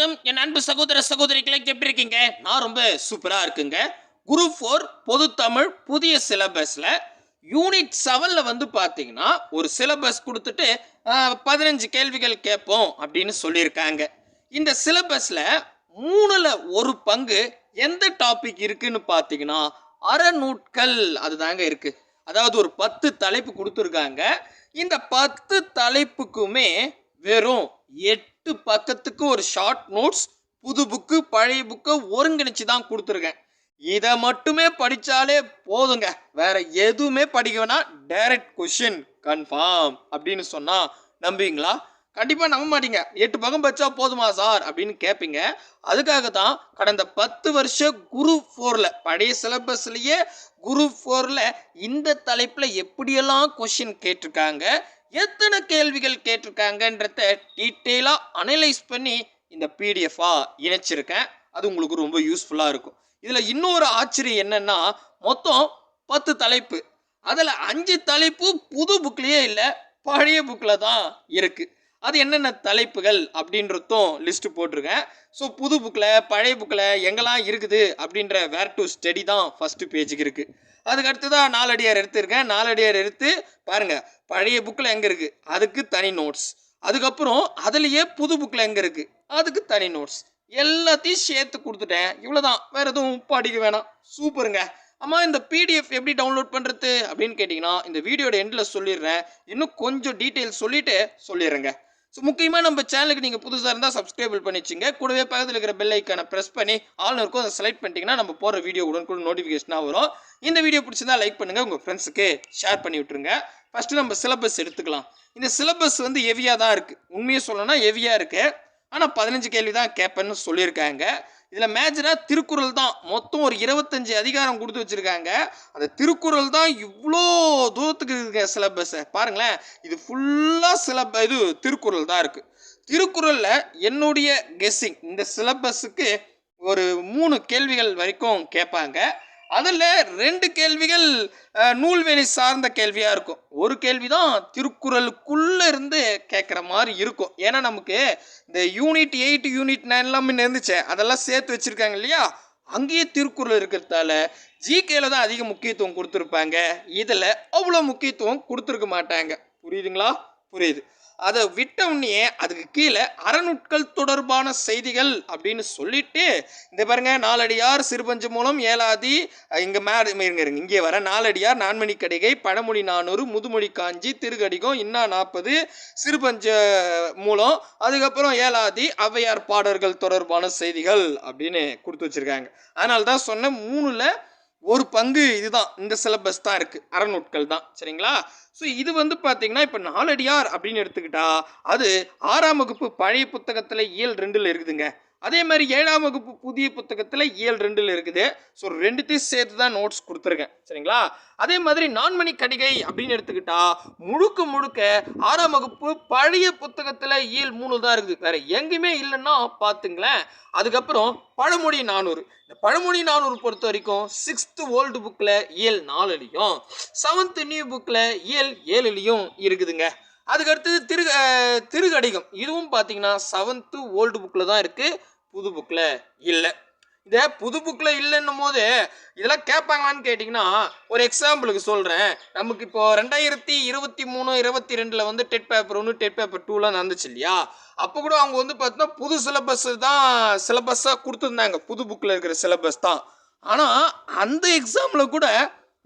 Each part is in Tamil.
வணக்கம். என் அன்பு சகோதர சகோதரிகளை எப்படி இருக்கீங்க? நான் ரொம்ப சூப்பராக இருக்குங்க. குரூப் ஃபோர் பொது தமிழ் புதிய சிலபஸில் யூனிட் செவனில் வந்து பார்த்தீங்கன்னா ஒரு சிலபஸ் கொடுத்துட்டு பதினஞ்சு கேள்விகள் கேட்போம் அப்படின்னு சொல்லியிருக்காங்க. இந்த சிலபஸில் மூணில் ஒரு பங்கு எந்த டாபிக் இருக்குன்னு பார்த்தீங்கன்னா அறநூட்கள் அதுதாங்க இருக்குது அதாவது ஒரு பத்து தலைப்பு கொடுத்துருக்காங்க. இந்த பத்து தலைப்புக்குமே வெறும் எட்டு பக்கத்துக்கு ஒரு ஷார்ட் நோட்ஸ் புது புக்கு பழைய புக்கை ஒருங்கிணைச்சு தான் கொடுத்துருக்கேன். இதை மட்டுமே படித்தாலே போதுங்க. வேற எதுவுமே படிக்க வேணாம். டைரக்ட் கொஷின் கன்ஃபார்ம் அப்படின்னு சொன்னால் நம்புவீங்களா? கண்டிப்பாக நம்ப மாட்டீங்க. எட்டு பக்கம் படித்தா போதுமா சார் அப்படின்னு கேட்பீங்க அதுக்காக தான் கடந்த பத்து வருஷம் குரு ஃபோரில் பழைய சிலபஸ்லேயே குரு ஃபோரில் இந்த தலைப்பில் எப்படியெல்லாம் கொஷின் கேட்டிருக்காங்க? எத்தனை கேள்விகள் கேட்டிருக்காங்கன்றத டீட்டெயிலாக அனலைஸ் பண்ணி இந்த பிடிஎஃபாக இணைச்சிருக்கேன். அது உங்களுக்கு ரொம்ப யூஸ்ஃபுல்லாக இருக்கும். இதில் இன்னொரு ஆச்சரியம் என்னென்னா மொத்தம் பத்து தலைப்பு. அதில் அஞ்சு தலைப்பு புது புக்லேயே இல்லை பழைய புக்கில் தான் இருக்குது அது என்னென்ன தலைப்புகள் அப்படின்றதும் லிஸ்ட்டு போட்டிருக்கேன். ஸோ புது புக்கில் பழைய புக்கில் எங்கெல்லாம் இருக்குது அப்படின்ற வேர் டு ஸ்டடி தான் ஃபஸ்ட்டு பேஜுக்கு இருக்குது அதுக்கு அடுத்து தான் நாலடியார் எடுத்திருக்கேன். நாலடியார் எடுத்து பாருங்க பழைய புக்கில் எங்கே இருக்குது அதுக்கு தனி நோட்ஸ் அதுக்கப்புறம் அதுலேயே புது புக்கில் எங்கே இருக்குது அதுக்கு தனி நோட்ஸ் எல்லாத்தையும் சேர்த்து கொடுத்துட்டேன். இவ்வளோதான் வேறு எதுவும் படிக்க வேணாம். சூப்பருங்க. ஆமாம் இந்த பிடிஎஃப் எப்படி டவுன்லோட் பண்ணுறது அப்படின்னு கேட்டிங்கன்னா இந்த வீடியோட எண்டில் சொல்லிடுறேன். இன்னும் கொஞ்சம் டீட்டெயில் சொல்லிவிட்டு சொல்லிடுறேங்க. ஸோ முக்கியமாக நம்ம சேனலுக்கு நீங்கள் புதுசாக இருந்தால் சப்ஸ்கிரைபிள் பண்ணி வச்சுங்க கூடவே பக்கத்தில் இருக்கிற பெல் ஐக்கானை ப்ரெஸ் பண்ணி ஆல் இருக்கும் அதை செலக்ட் பண்ணிட்டீங்கன்னா நம்ம போகிற வீடியோ உடனுக்குடன் நோட்டிஃபிகேஷனாக வரும். இந்த வீடியோ பிடிச்சிருந்தா லைக் பண்ணுங்கள் உங்கள் ஃப்ரெண்ட்ஸுக்கு ஷேர் பண்ணி விட்டுருங்க. ஃபஸ்ட்டு நம்ம சிலபஸ் எடுத்துக்கலாம். இந்த சிலபஸ் வந்து ஹெவியாக தான் இருக்குது உண்மையை சொல்லணும்னா ஹெவியாக இருக்குது ஆனால் பதினஞ்சு கேள்வி தான் கேட்பேன்னு சொல்லியிருக்காங்க. இதில் மேஜராக திருக்குறள் தான். மொத்தம் ஒரு இருபத்தஞ்சு அதிகாரம் கொடுத்து வச்சுருக்காங்க. அந்த திருக்குறள் தான் இவ்வளோ தூரத்துக்கு இருக்க சிலபஸை பாருங்களேன். இது ஃபுல்லாக சிலப இது திருக்குறள் தான் இருக்குது திருக்குறளில் என்னுடைய கெஸ்ஸிங் இந்த சிலபஸுக்கு ஒரு மூணு கேள்விகள் வரைக்கும் கேட்பாங்க. அதில் ரெண்டு கேள்விகள் நூல்வேலி சார்ந்த கேள்வியாக இருக்கும். ஒரு கேள்வி தான் திருக்குறளுக்குள்ளே இருந்து கேட்குற மாதிரி இருக்கும். ஏன்னா நமக்கு இந்த யூனிட் எயிட் யூனிட் நைன்லாம் முன்ன இருந்துச்சு அதெல்லாம் சேர்த்து வச்சுருக்காங்க இல்லையா? அங்கேயே திருக்குறள் இருக்கிறதால ஜிகேல தான் அதிக முக்கியத்துவம் கொடுத்துருப்பாங்க. இதில் அவ்வளோ முக்கியத்துவம் கொடுத்துருக்க மாட்டாங்க. புரியுதுங்களா? புரியுது. அதை விட்ட உடனே அதுக்கு கீழே அறநுட்கள் தொடர்பான செய்திகள் அப்படின்னு சொல்லிட்டு இந்த பாருங்க நாலடியார் சிறுபஞ்சு மூலம் ஏலாதி இங்கே மே இருங்க இருங்க இங்கே வர நாலடியார் நான்மணி கடிகை பழமொழி நானூறு முதுமொழி காஞ்சி திருக்கடிகம் இன்னா நாற்பது சிறுபஞ்ச மூலம் அதுக்கப்புறம் ஏலாதி ஔவையார் பாடல்கள் தொடர்பான செய்திகள் அப்படின்னு கொடுத்து வச்சிருக்காங்க. அதனால தான் சொன்ன மூணில் ஒரு பங்கு இதுதான். இந்த சிலபஸ் தான் இருக்குது அறநூட்கள் தான். சரிங்களா? ஸோ இது வந்து பார்த்தீங்கன்னா இப்போ நாலடியார் அப்படின்னு எடுத்துக்கிட்டா அது ஆறாம் வகுப்பு பழைய புத்தகத்தில் இயல் ரெண்டில் இருக்குதுங்க. அதே மாதிரி ஏழாம் வகுப்பு புதிய புத்தகத்தில் இயல் ரெண்டில் இருக்குது. ஸோ ரெண்டுத்தையும் சேர்த்து தான் நோட்ஸ் கொடுத்துருக்கேன். சரிங்களா? அதே மாதிரி நான்மணி கடிகை அப்படின்னு எடுத்துக்கிட்டா முழுக்க முழுக்க ஆறாம் வகுப்பு பழைய புத்தகத்தில் இயல் மூணு தான் இருக்குது. வேற எங்கேயுமே இல்லைன்னா பார்த்துங்களேன். அதுக்கப்புறம் பழமொழி நானூறு. இந்த பழமொழி நானூறு பொறுத்த வரைக்கும் சிக்ஸ்த்து ஓல்டு புக்கில் இயல் நாலுலையும் செவன்த்து நியூ புக்கில் இயல் ஏழுலையும் இருக்குதுங்க. அதுக்கடுத்து திரு அஹ், திருக்கடிகம். இதுவும் பார்த்தீங்கன்னா செவன்த்து ஓல்டு புக்கில் தான் இருக்குது புது புக்கில் இல்லை. இதை புது புக்கில் இல்லைன்னும் போது இதெல்லாம் கேட்பாங்களான்னு கேட்டிங்கன்னா ஒரு எக்ஸாம்பிளுக்கு சொல்கிறேன் நமக்கு இப்போது ரெண்டாயிரத்தி இருபத்தி மூணு இருபத்தி ரெண்டில் வந்து டெட் பேப்பர் ஒன்று டெட் பேப்பர் டூலாம் நடந்துச்சு இல்லையா? அப்போ கூட அவங்க வந்து பார்த்தோன்னா புது சிலபஸ் தான் சிலபஸாக கொடுத்துருந்தாங்க. புது புக்கில் இருக்கிற சிலபஸ் தான். ஆனால் அந்த எக்ஸாமில் கூட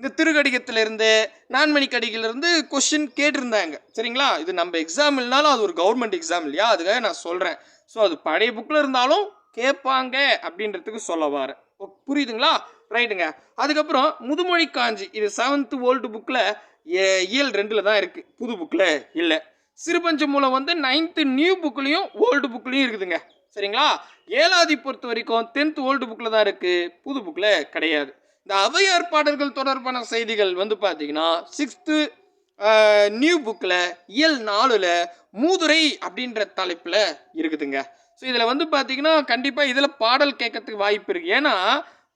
இந்த திருக்கடிகத்திலிருந்து நான்மணி கடிகிலிருந்து கொஷின் கேட்டிருந்தாங்க. சரிங்களா? இது நம்ம எக்ஸாம் இல்லைனாலும் அது ஒரு கவர்மெண்ட் எக்ஸாம் இல்லையா? அதுக்காக நான் சொல்கிறேன் ஸோ அது பழைய புக்கில் இருந்தாலும் கேட்பாங்க அப்படின்றதுக்கு சொல்ல வரேன். ஓ, புரியுதுங்களா? ரைட்டுங்க அதுக்கப்புறம் முதுமொழி காஞ்சி இது செவன்த்து ஓல்டு புக்கில் இயல் ரெண்டில் தான் இருக்குது புது புக்கில் இல்லை. சிறுபஞ்ச மூலம் வந்து நைன்த்து நியூ புக்லேயும் ஓல்டு புக்லேயும் இருக்குதுங்க. சரிங்களா? ஏழாதி பொறுத்த வரைக்கும் டென்த் ஓல்டு புக்கில் தான் இருக்குது புது புக்கில் கிடையாது. இந்த ஔவையார் பாடல்கள் தொடர்பான செய்திகள் வந்து பார்த்தீங்கன்னா சிக்ஸ்த்து நியூ புக்கில் இயல் நாலில் மூதுரை அப்படின்ற தலைப்பில் இருக்குதுங்க. ஸோ இதில் வந்து பார்த்தீங்கன்னா கண்டிப்பாக இதில் பாடல் கேட்கறதுக்கு வாய்ப்பு இருக்குது ஏன்னா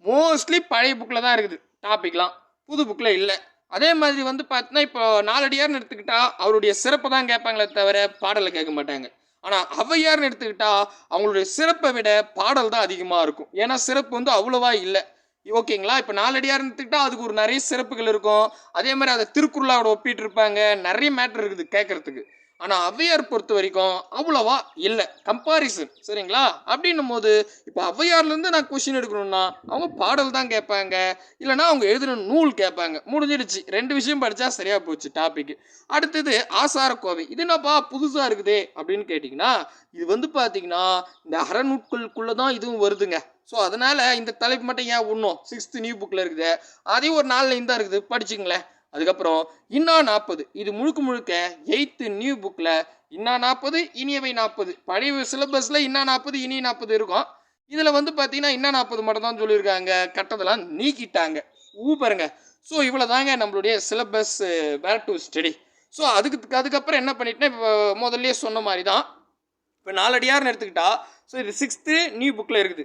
மோஸ்ட்லி பழைய புக்கில் தான் இருக்குது டாபிக்லாம் புது புக்கில் இல்லை. அதே மாதிரி வந்து பார்த்தீங்கன்னா இப்போ நாலடியார்னு எடுத்துக்கிட்டா அவருடைய சிறப்பை தான் கேட்பாங்களே தவிர பாடலை கேட்க மாட்டாங்க. ஆனால் அவையார்னு எடுத்துக்கிட்டா அவங்களுடைய சிறப்பை விட பாடல் தான் அதிகமாக இருக்கும். ஏன்னா சிறப்பு வந்து அவ்வளோவா இல்லை. ஓகேங்களா? இப்போ நாலடியார் எடுத்துக்கிட்டால் அதுக்கு ஒரு நிறைய சிறப்புகள் இருக்கும். அதே மாதிரி அதை திருக்குறளோட ஒப்பிட்டு இருப்பாங்க நிறைய மேட்ரு இருக்குது கேட்கறதுக்கு. ஆனால் ஔவையார் பொறுத்த வரைக்கும் அவ்வளவா இல்லை. கம்பாரிசன் சரிங்களா? அப்படின்னும் போது இப்போ ஔவையார்லேருந்து நான் கொஷின் எடுக்கணும்னா அவங்க பாடல் தான் கேட்பாங்க. இல்லைன்னா அவங்க எழுதின நூல் கேட்பாங்க. முடிஞ்சிடுச்சு. ரெண்டு விஷயம் படித்தா சரியாக போச்சு டாபிக் அடுத்தது ஆசாரக்கோவை. இது என்னப்பா புதுசாக இருக்குதே அப்படின்னு கேட்டிங்கன்னா இது வந்து பார்த்தீங்கன்னா இந்த அறநூட்களுக்குள்ளே தான் இதுவும் வருதுங்க. ஸோ அதனால் இந்த தலைப்பு மட்டும் ஏன் ஒன்றும் சிக்ஸ்த்து நியூ புக்கில் இருக்குது. அதையும் ஒரு நாலு லைன் தான் இருக்குது. படிச்சுங்களேன் அதுக்கப்புறம் இன்னா நாற்பது இது முழுக்க முழுக்க எயித்து நியூ புக்கில் இன்னா நாற்பது இனியவை நாற்பது பழைய சிலபஸில் இன்னா நாற்பது இனி நாற்பது இருக்கும். இதில் வந்து பார்த்தீங்கன்னா இன்னா நாற்பது மட்டும் தான் சொல்லியிருக்காங்க. கட்டதெல்லாம் நீக்கிட்டாங்க. ஊப்பருங்க ஸோ இவ்வளோ தாங்க நம்மளுடைய syllabus where to study so அதுக்கு அதுக்கப்புறம் என்ன பண்ணிட்டேன்னா இப்போ முதல்ல சொன்ன மாதிரி தான் இப்போ நாலடியார்னு எடுத்துக்கிட்டா ஸோ இது சிக்ஸ்த்து நியூ புக்கில் இருக்குது.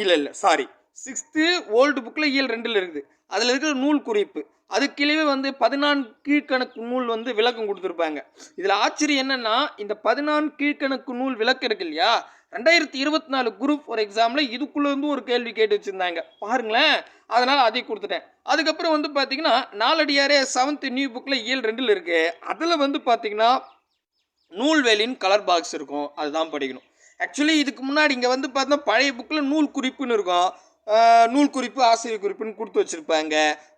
இல்லை இல்லை சாரி சிக்ஸ்த்து ஓல்டு புக்கில் இயல் ரெண்டில் இருக்குது. அதில் இருக்கிற நூல் குறிப்பு. அது கீழே வந்து பதினான்கு கீழ்கணக்கு நூல் வந்து விளக்கம் கொடுத்துருப்பாங்க. இதில் ஆச்சரியம் என்னென்னா இந்த பதினான்கு கீழ்கணக்கு நூல் விளக்கம் இருக்கு இல்லையா? ரெண்டாயிரத்தி இருபத்தி நாலு குரூப் ஃபார் எக்ஸாமில் இதுக்குள்ளேருந்து ஒரு கேள்வி கேட்டு வச்சுருந்தாங்க. பாருங்களேன். அதனால் அதை கொடுத்துட்டேன். அதுக்கப்புறம் வந்து பார்த்தீங்கன்னா நாலடியாரே செவன்த் நியூ புக்கில் இயல் ரெண்டில் இருக்குது அதில் வந்து பார்த்தீங்கன்னா நூல்வேலின் கலர் பாக்ஸ் இருக்கும். அதுதான் படிக்கணும். ஆக்சுவலி இதுக்கு முன்னாடி இங்கே வந்து பார்த்தா பழைய புக்கில் நூல் குறிப்புன்னு இருக்கும். நூல் குறிப்பு ஆசிரியர் குறிப்புன்னு கொடுத்து வச்சுருப்பாங்க.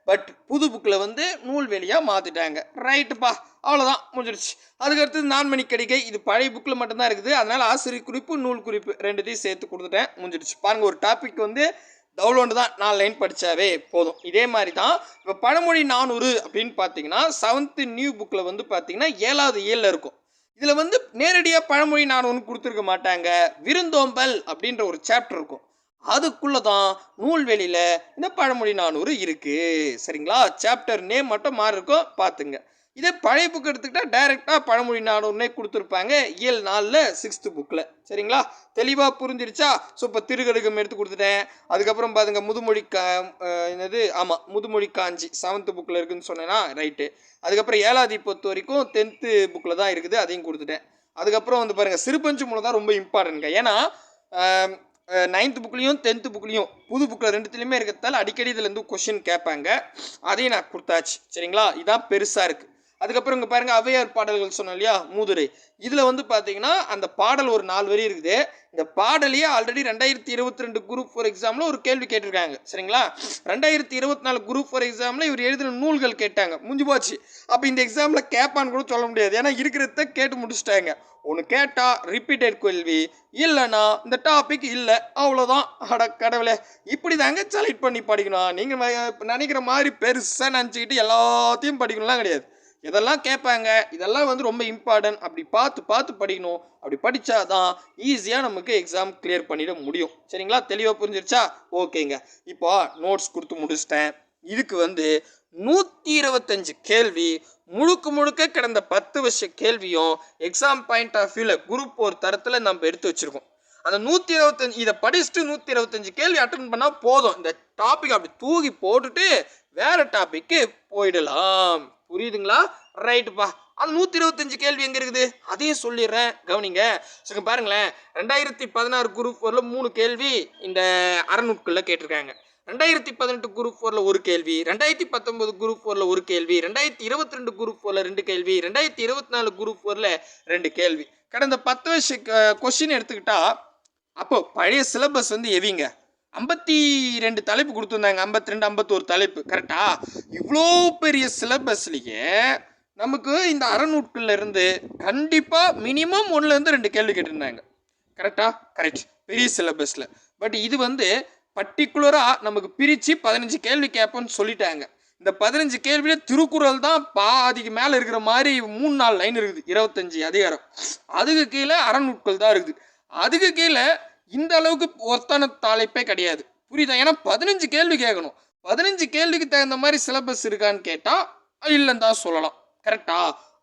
பட் புது புக்கில் வந்து நூல்வெளியாக மாற்றிட்டாங்க ரைட்டுப்பா அவ்வளோதான் முடிஞ்சிருச்சு. அதுக்கடுத்து நான்மணி கடிகை. இது பழைய புக்கில் மட்டும்தான் இருக்குது. அதனால் ஆசிரியர் குறிப்பு நூல் குறிப்பு ரெண்டுத்தையும் சேர்த்து கொடுத்துட்டேன். முடிஞ்சிருச்சு. பாருங்கள் ஒரு டாபிக் வந்து டவுன்லோடு தான். நான் லைன் படித்தாவே போதும். இதே மாதிரி தான் இப்போ பழமொழி நானூறு அப்படின்னு பார்த்தீங்கன்னா செவன்த்து நியூ புக்கில் வந்து பார்த்தீங்கன்னா ஏழாவது ஏழில் இருக்கும். இதில் வந்து நேரடியாக பழமொழி நானூறு கொடுத்துருக்க மாட்டாங்க. விருந்தோம்பல் அப்படின்ற ஒரு சாப்டர் இருக்கும். அதுக்குள்ளே தான் நூல்வெளியில் இந்த பழமொழி நானூறு இருக்குது சரிங்களா? சாப்டர் நேம் மட்டும் மாறி இருக்கும் பார்த்துங்க. இதே பழைய புக் எடுத்துக்கிட்டால் டைரெக்டாக பழமொழி நானூறுனே கொடுத்துருப்பாங்க. இயல் நாளில் சிக்ஸ்த்து புக்கில் சரிங்களா? தெளிவாக புரிஞ்சிருச்சா? ஸோ இப்போ திருகடுகம் எடுத்து கொடுத்துட்டேன். அதுக்கப்புறம் பாருங்க முதுமொழி கா என்னது? ஆமாம் முதுமொழி காஞ்சி செவன்த்து புக்கில் இருக்குன்னு சொன்னேன்னா ரைட்டு அதுக்கப்புறம் ஏழாவது பொறுத்த வரைக்கும் டென்த்து புக்கில் தான் இருக்குது. அதையும் கொடுத்துட்டேன். அதுக்கப்புறம் வந்து பாருங்கள் சிறுபஞ்சு மூலம் தான் ரொம்ப இம்பார்ட்டன்ட்ங்க ஏன்னா நைன்த்து புக்லேயும் டென்த்து புக்லேயும் புது புக்கில் ரெண்டுத்துலேயுமே இருக்கிறதால அடிக்கடி இதுலேருந்து கொஷின் கேட்பாங்க. அதையும் நான் கொடுத்தாச்சு. சரிங்களா? இதான் பெருசாக இருக்குது அதுக்கப்புறம் இங்கே பாருங்கள் அவையார் பாடல்கள் சொன்னோம் இல்லையா மூதுரை. இதில் வந்து பார்த்தீங்கன்னா அந்த பாடல் ஒரு நாலு வரி இருக்குது. இந்த பாடலையே ஆல்ரெடி ரெண்டாயிரத்தி இருபத்தி ரெண்டு குரூப் ஃபார் எக்ஸாமில் ஒரு கேள்வி கேட்டிருக்காங்க. சரிங்களா? ரெண்டாயிரத்தி இருபத்தி நாலு குரூப் ஃபார் எக்ஸாமில் இவர் எழுதின நூல்கள் கேட்டாங்க. முடிஞ்சு போச்சு. அப்போ இந்த எக்ஸாமில் கேட்பான்னு கூட சொல்ல முடியாது. ஏன்னா இருக்கிறத கேட்டு முடிச்சிட்டாங்க. ஒன்று கேட்டால் ரிப்பீட்டட் கேள்வி. இல்லைன்னா இந்த டாபிக் இல்லை. அவ்வளோதான் அட கடவுளே. இப்படி தாங்க செலக்ட் பண்ணி படிக்கணும். நீங்கள் நினைக்கிற மாதிரி பெருசாக நினச்சிக்கிட்டு எல்லாத்தையும் படிக்கணும்லாம் கிடையாது. இதெல்லாம் கேட்பாங்க. இதெல்லாம் வந்து ரொம்ப இம்பார்ட்டன்ட் அப்படி பார்த்து பார்த்து படிக்கணும். அப்படி படித்தா தான் ஈஸியாக நமக்கு எக்ஸாம் கிளியர் பண்ணிட முடியும். சரிங்களா? தெளிவாக புரிஞ்சிருச்சா? ஓகேங்க. இப்போ நோட்ஸ் கொடுத்து முடிச்சிட்டேன். இதுக்கு வந்து நூற்றி இருபத்தஞ்சு கேள்வி முழுக்க முழுக்க கிடந்த பத்து வருஷ கேள்வியும் எக்ஸாம் பாயிண்ட் ஆஃப் வியூவில் குரூப் ஒரு தரத்தில் நம்ம எடுத்து வச்சுருக்கோம். அந்த நூற்றி இருபத்தஞ்சு இதை படிச்சுட்டு நூற்றி இருபத்தஞ்சு கேள்வி அட்டன் பண்ணால் போதும். இந்த டாபிக் அப்படி தூக்கி போட்டுட்டு வேறு டாப்பிக்கு போயிடலாம். புரியுதுங்களா? ரைட்டுப்பா அந்த நூற்றி இருபத்தஞ்சு கேள்வி எங்கே இருக்குது? அதையும் சொல்லிடுறேன். கவனிங்க. சரி பாருங்களேன். ரெண்டாயிரத்தி பதினாறு குரூப் ஃபோரில் மூணு கேள்வி இந்த அறநூட்களில் கேட்டிருக்காங்க. ரெண்டாயிரத்தி பதினெட்டு குரூப் ஃபோரில் ஒரு கேள்வி ரெண்டாயிரத்தி பத்தொன்பது குரூப் ஃபோரில் ஒரு கேள்வி ரெண்டாயிரத்தி இருபத்தி ரெண்டு குரூப் ஃபோரில் ரெண்டு கேள்வி ரெண்டாயிரத்தி இருபத்தி நாலு குரூப் ஃபோரில் ரெண்டு கேள்வி. கடந்த பத்து வருஷ கொஷின் எடுத்துக்கிட்டா அப்போ பழைய சிலபஸ் வந்து எவிங்க? ஐம்பத்தி ரெண்டு தலைப்பு கொடுத்துருந்தாங்க. ஐம்பத்தி ரெண்டு ஐம்பத்தோரு தலைப்பு. கரெக்டா இவ்வளோ பெரிய சிலபஸ்லேயே நமக்கு இந்த அறநூட்கள்ல இருந்து கண்டிப்பாக மினிமம் ஒன்றுலேருந்து ரெண்டு கேள்வி கேட்டிருந்தாங்க. கரெக்டா கரெக்ட் பெரிய சிலபஸில். பட் இது வந்து பர்டிகுலராக நமக்கு பிரித்து பதினஞ்சு கேள்வி கேட்போன்னு சொல்லிட்டாங்க. இந்த பதினஞ்சு கேள்வியில் திருக்குறள் தான் பாதிக்கு மேலே இருக்கிற மாதிரி மூணு நாலு லைன் இருக்குது. இருபத்தஞ்சி அதிகாரம். அதுக்கு கீழே அறநூட்கள் தான் இருக்குது. அதுக்கு கீழே இந்த அளவுக்கு ஒருத்தான தலைப்பே கிடையாது. புரியுதா? ஏன்னா பதினஞ்சு கேள்வி கேட்கணும். பதினஞ்சு கேள்விக்கு தகுந்த மாதிரி சிலபஸ் இருக்கான்னு கேட்டால் இல்லைன்னு தான் சொல்லலாம். கரெக்டா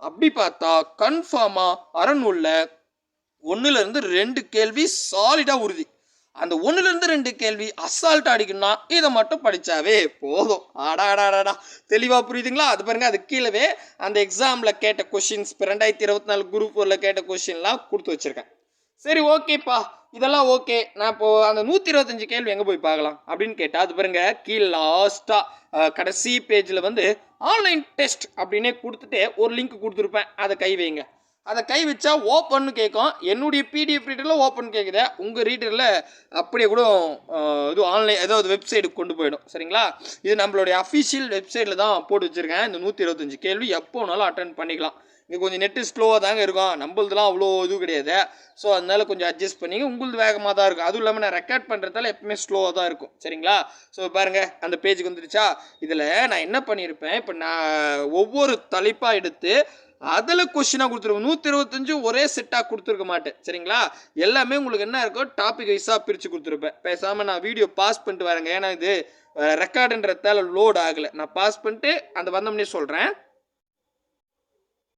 அப்படி பார்த்தா கன்ஃபார்மாக அறநூலில் ஒன்றுலேருந்து ரெண்டு கேள்வி சாலிடாக உறுதி. அந்த ஒன்றுலேருந்து ரெண்டு கேள்வி அசால்ட் அடிக்கணும்னா இதை மட்டும் படித்தாவே போதும். ஆடாடாடாடா தெளிவாக புரியுதுங்களா? அது பாருங்க அது கீழவே அந்த எக்ஸாமில் கேட்ட கொஷின்ஸ் இப்போ ரெண்டாயிரத்தி இருபத்தி நாலு குரூப் ஃபோரில் கேட்ட கொஷின்லாம் கொடுத்து வச்சுருக்கேன். சரி ஓகேப்பா இதெல்லாம் ஓகே. நான் இப்போது அந்த நூற்றி இருபத்தஞ்சு கேள்வி எங்கே போய் பார்க்கலாம்? அப்படின்னு கேட்டால் அது பாருங்க கீழே லாஸ்ட்டாக கடைசி பேஜில் வந்து ஆன்லைன் டெஸ்ட் அப்படின்னே கொடுத்துட்டு ஒரு லிங்க் கொடுத்துருப்பேன். அதை கை வைங்க. அதை கை வச்சா ஓப்பன்னு கேட்கும். என்னுடைய பிடிஎஃப் ரீடரில் ஓப்பன் கேட்குது உங்கள் ரீடரில் அப்படியே கூட இது ஆன்லைன் ஏதாவது வெப்சைட்டுக்கு கொண்டு போயிடும். சரிங்களா? இது நம்மளுடைய அஃபிஷியல் வெப்சைட்டில் தான் போட்டு வச்சுருக்கேன். இந்த நூற்றி இருபத்தஞ்சு கேள்வி எப்போ வேணாலும் அட்டன் பண்ணிக்கலாம். இங்கே கொஞ்சம் நெட்டு ஸ்லோவாக தாங்க இருக்கும். நம்மளதுலாம் அவ்வளோ இது கிடையாது. ஸோ அதனால் கொஞ்சம் அட்ஜஸ்ட் பண்ணிங்க. உங்களுது வேகமாக தான் இருக்கும். அதுவும் இல்லாமல் நான் ரெக்கார்ட் பண்ணுறதால எப்பவுமே ஸ்லோவாக தான் இருக்கும். சரிங்களா? ஸோ பாருங்கள் அந்த பேஜுக்கு வந்துடுச்சா இதில் நான் என்ன பண்ணியிருப்பேன் இப்போ நான் ஒவ்வொரு தலைப்பாக எடுத்து அதில் கொஷினாக கொடுத்துருவேன். நூற்றி இருபத்தஞ்சு ஒரே செட்டாக கொடுத்துருக்க மாட்டேன். சரிங்களா? எல்லாமே உங்களுக்கு என்ன இருக்கோ டாபிக் வைஸாக பிரித்து கொடுத்துருப்பேன். பேசாமல் நான் வீடியோ பாஸ் பண்ணிட்டு வரேங்க. ஏன்னா இது ரெக்கார்டுன்றதால லோட் ஆகலை. நான் பாஸ் பண்ணிட்டு அந்த வந்தோம்னே சொல்கிறேன்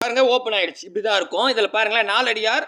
பாருங்க ஓப்பன் ஆயிடுச்சு. இப்படி தான் இருக்கும். இதில் பாருங்களேன் நாலடியார்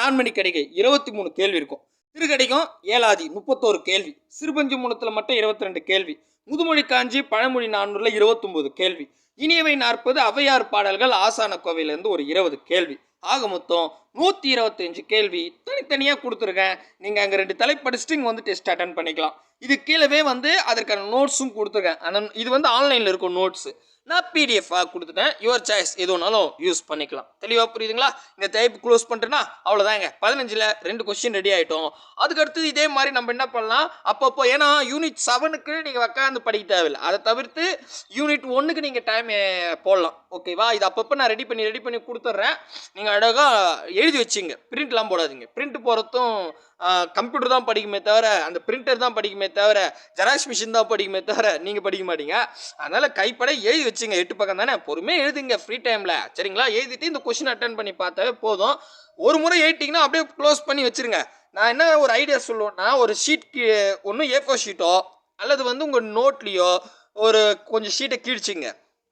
நான்மணி கடிகை இருபத்தி மூணு கேள்வி இருக்கும். திருக்கடிகம் ஏழாதி முப்பத்தோரு கேள்வி. சிறுபஞ்சு மூலத்தில் மட்டும் இருபத்தி ரெண்டு கேள்வி. முதுமொழி காஞ்சி பழமொழி நானூறில் இருபத்தொம்போது கேள்வி. இனியவை நாற்பது அவையார் பாடல்கள் ஆசான கோவையிலேருந்து ஒரு இருபது கேள்வி. ஆக மொத்தம் நூற்றி இருபத்தஞ்சு கேள்வி தனித்தனியாக கொடுத்துருக்கேன். நீங்கள் அங்கே ரெண்டு தலை படிச்சுட்டு இங்கே வந்து டெஸ்ட் அட்டன் பண்ணிக்கலாம். இது கீழவே வந்து அதற்கான நோட்ஸும் கொடுத்துருக்கேன். அந்த இது வந்து ஆன்லைனில் இருக்கும் நோட்ஸு நான் பிடிஎஃபாக கொடுத்துட்டேன். யுவர் சாய்ஸ் எது வேணாலும் யூஸ் பண்ணிக்கலாம். தெளிவாக புரியுதுங்களா? இந்த டைப் க்ளோஸ் பண்ணிட்டேன்னா அவ்வளோதாங்க பதினஞ்சில் ரெண்டு கொஸ்டின் ரெடி ஆகிட்டோம் அதுக்கு அடுத்தது இதே மாதிரி நம்ம என்ன பண்ணலாம்? அப்பப்போ ஏன்னா யூனிட் செவனுக்கு நீங்கள் உட்காந்து படிக்க தேவையில்லை. அதை தவிர்த்து யூனிட் ஒன்றுக்கு நீங்கள் டைம் போடலாம். ஓகேவா இது அப்பப்போ நான் ரெடி பண்ணி ரெடி பண்ணி கொடுத்துட்றேன். நீங்கள் அழகாக எழுதி வச்சுங்க. பிரிண்ட்லாம் போடாதீங்க. பிரிண்ட் போகிறதும் கம்ப்யூட்டர் தான் படிக்குமே தவிர அந்த பிரிண்டர் தான் படிக்குமே தவிர ஜெராக்ஸ் மிஷின் தான் படிக்குமே தவிர நீங்கள் படிக்க மாட்டீங்க. அதனால் கைப்பட எழுதி வச்சுங்க. எட்டு பக்கம் தானே? பொறுமையாக எழுதுங்க ஃப்ரீ டைமில் சரிங்களா? எழுதிட்டு இந்த கொஷின் அட்டன் பண்ணி பார்த்தாவே போதும். ஒரு முறை எழுதிட்டிங்கன்னா அப்படியே க்ளோஸ் பண்ணி வச்சிருங்க. நான் என்ன ஒரு ஐடியா சொல்லுவேன்னா ஒரு ஷீட் ஒன்று ஏ ஃபோர் ஷீட்டோ அல்லது வந்து உங்கள் நோட்லேயோ ஒரு கொஞ்சம் ஷீட்டை கீழ்ச்சிங்க.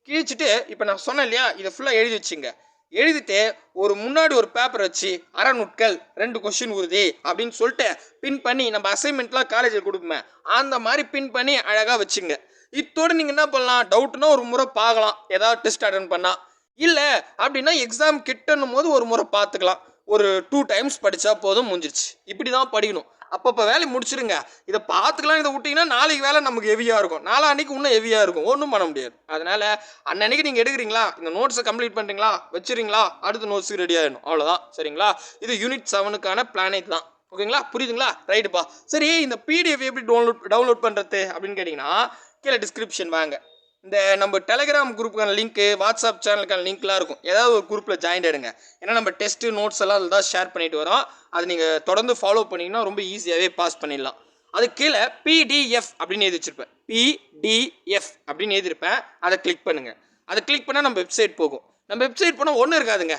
கிழிச்சிட்டு இப்போ நான் சொன்னேன் இல்லையா? இதை ஃபுல்லாக எழுதி வச்சுங்க. எழுதிட்டு ஒரு முன்னாடி ஒரு பேப்பர் வச்சு அறநுட்கள் ரெண்டு கொஷின் உறுதி அப்படின்னு சொல்லிட்டு பின் பண்ணி நம்ம அசைன்மெண்ட்லாம் காலேஜில் கொடுப்போமே அந்த மாதிரி பின் பண்ணி அழகாக வச்சுங்க. இத்தோடு நீங்கள் என்ன பண்ணலாம்? டவுட்னா ஒரு முறை பார்க்கலாம். ஏதாவது டெஸ்ட் அட்டன் பண்ணால் இல்லை அப்படின்னா எக்ஸாம் கிட்டன்னும் போது ஒரு முறை பார்த்துக்கலாம். ஒரு டூ டைம்ஸ் படித்தா போதும் முடிஞ்சிருச்சு. இப்படி தான் படிக்கணும். அப்பப்போ வேலையை முடிச்சிருங்க. இதை பார்த்துக்கலாம் இதை விட்டிங்கன்னா நாளைக்கு வேலை நமக்கு ஹெவியாக இருக்கும். நாளான்னைக்கு இன்னும் ஹெவியாக இருக்கும். ஒன்றும் பண்ண முடியாது. அதனால் அன்னன்னைக்கு நீங்கள் எடுக்கிறீங்களா? இந்த நோட்ஸை கம்ப்ளீட் பண்ணுறீங்களா வச்சுறீங்களா அடுத்த நோட்ஸுக்கு ரெடி ஆகிடும் அவ்வளோதான் சரிங்களா? இது யூனிட் செவனுக்கான பிளானே தான். ஓகேங்களா? புரியுதுங்களா? ரைட்டுப்பா சரி இந்த பிடிஎஃப் எப்படி டவுன்லோட் டவுன்லோட் பண்ணுறது அப்படின்னு கேட்டிங்கன்னா கீழே டிஸ்கிரிப்ஷன் வாங்க. இந்த நம்ம டெலகிராம் குரூப்புக்கான லிங்க்கு வாட்ஸ்அப் சேனலுக்கான லிங்க்லாம் இருக்கும். ஏதாவது ஒரு குரூப்பில் ஜாயின் ஆகிடுங்க ஏன்னா நம்ம டெஸ்ட்டு நோட்ஸ் எல்லாம் அதில் தான் ஷேர் பண்ணிட்டு வரோம். அது நீங்கள் தொடர்ந்து ஃபாலோ பண்ணிங்கன்னா ரொம்ப ஈஸியாகவே பாஸ் பண்ணிடலாம். அது கீழே பிடிஎஃப் அப்படின்னு எழுதி வச்சிருப்பேன். பிடிஎஃப் அப்படின்னு எழுதியிருப்பேன் அதை கிளிக் பண்ணுங்கள் அதை கிளிக் பண்ணால் நம்ம வெப்சைட் போகும். நம்ம வெப்சைட் போனால் ஒன்றும் இருக்காதுங்க.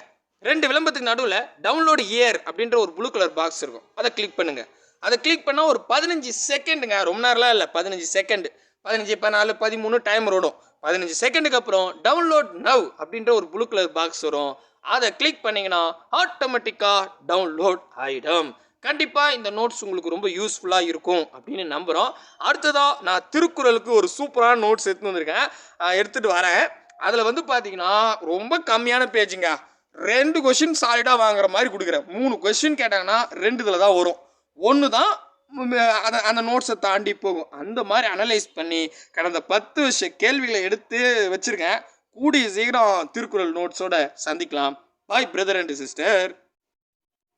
ரெண்டு விளம்பரத்துக்கு நடுவில் டவுன்லோடு இயர் அப்படின்ற ஒரு ப்ளூ கலர் பாக்ஸ் இருக்கும். அதை கிளிக் பண்ணுங்கள் அதை கிளிக் பண்ணால் ஒரு பதினஞ்சு செகண்டுங்க ரொம்ப நேரம்லாம் இல்லை. பதினஞ்சு செகண்டு பதினஞ்சு பதினாலு பதிமூணு டைம் ஓடும். பதினஞ்சு செகண்டுக்கு அப்புறம் டவுன்லோட் நவ் அப்படின்ற ஒரு ப்ளூ கலர் பாக்ஸ் வரும். அதை கிளிக் பண்ணிங்கன்னா ஆட்டோமேட்டிக்காக டவுன்லோட் ஆகிடும் கண்டிப்பாக இந்த நோட்ஸ் உங்களுக்கு ரொம்ப யூஸ்ஃபுல்லாக இருக்கும் அப்படின்னு நம்புகிறோம் அடுத்ததாக நான் திருக்குறளுக்கு ஒரு சூப்பரான நோட்ஸ் எடுத்து வந்திருக்கேன். எடுத்துகிட்டு வரேன். அதில் வந்து பார்த்தீங்கன்னா ரொம்ப கம்மியான பேஜுங்க ரெண்டு கொஷின் சாலிடாக வாங்குற மாதிரி கொடுக்குறேன். மூணு கொஷின் கேட்டாங்கன்னா ரெண்டு இதில் தான் வரும். ஒன்று தான் அதை அந்த அந்த நோட்ஸை தாண்டி போகும். அந்த மாதிரி அனலைஸ் பண்ணி கடந்த பத்து வருஷ கேள்விகளை எடுத்து வச்சுருக்கேன். கூடிய சீக்கிரம் திருக்குறள் நோட்ஸோட சந்திக்கலாம். பாய் பிரதர் அண்ட் சிஸ்டர்